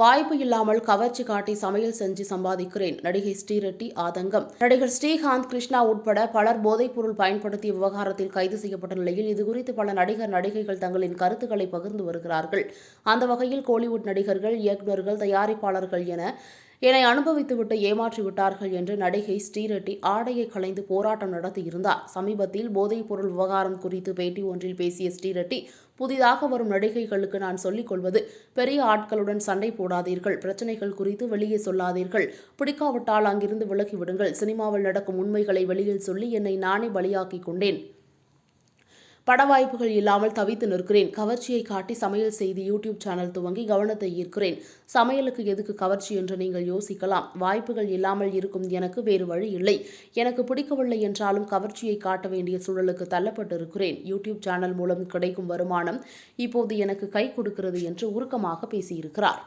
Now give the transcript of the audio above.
வாய்ப்பு இல்லாமல் கவர்ச்சி காட்டி சமையல் செஞ்சு சம்பாதிக்கிறேன். நடிகை ஸ்ரீரெட்டி ஆதங்கம். நடிகர் ஸ்ரீகாந்த் கிருஷ்ணா உட்பட பலர் போதைப்பொருள் பயன்படுத்திய விவகாரத்தில் கைது செய்யப்பட்ட நிலையில் இதுகுறித்து பல நடிகர் நடிகைகள் தங்களின் கருத்துக்களை பகிர்ந்து வருகிறார்கள். அந்த வகையில் கோலிவுட் நடிகர்கள் இயக்குநர்கள் தயாரிப்பாளர்கள் என என்னை அனுபவித்துவிட்டு ஏமாற்றி விட்டார்கள் என்று நடிகை ஸ்ரீரெட்டி ஆடையை களைந்து போராட்டம் நடத்தியிருந்தார். சமீபத்தில் போதைப் பொருள் விவகாரம் குறித்து பேட்டி ஒன்றில் பேசிய ஸ்ரீரெட்டி புதிதாக வரும் நடிகைகளுக்கு நான் சொல்லிக் கொள்வது பெரிய ஆட்களுடன் சண்டை போடாதீர்கள் பிரச்சனைகள் குறித்து வெளியே சொல்லாதீர்கள். பிடிக்காவிட்டால் அங்கிருந்து விலகிவிடுங்கள் சினிமாவில் நடக்கும் உண்மைகளை வெளியில் சொல்லி என்னை நானே பலியாக்கிக் கொண்டேன். பட வாய்ப்புகள் இல்லாமல் தவித்து நிற்கிறேன். கவர்ச்சியை காட்டி சமையல் செய்து யூடியூப் சேனல் துவங்கி கவனத்தை ஈர்க்கிறேன். சமையலுக்கு எதுக்கு கவர்ச்சி என்று நீங்கள் யோசிக்கலாம். வாய்ப்புகள் இல்லாமல் இருக்கும் எனக்கு வேறு வழி இல்லை. எனக்கு பிடிக்கவில்லை என்றாலும் கவர்ச்சியை காட்ட வேண்டிய சூழலுக்கு தள்ளப்பட்டிருக்கிறேன். யூடியூப் சேனல் மூலம் கிடைக்கும் வருமானம் இப்போது எனக்கு கை கொடுக்கிறது என்று உருக்கமாக பேசியிருக்கிறார்.